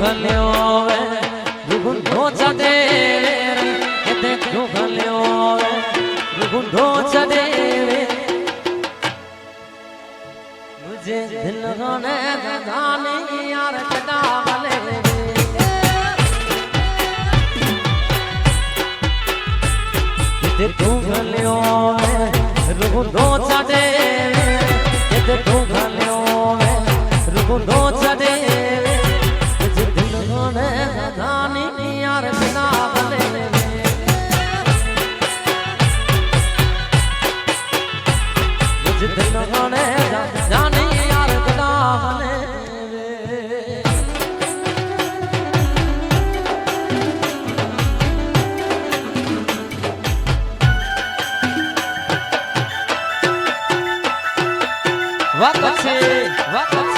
લ્યો રુગુંધો ચદે કેતે દુઃખ લ્યો રુગુંધો ચદે મુજે દિલ રોને ગાની યાર કદા ભલે તે દુઃખ લ્યો રુગુંધો ચદે જીદ ન ગણે જાની યાર કદા મને વા કચ્છે વા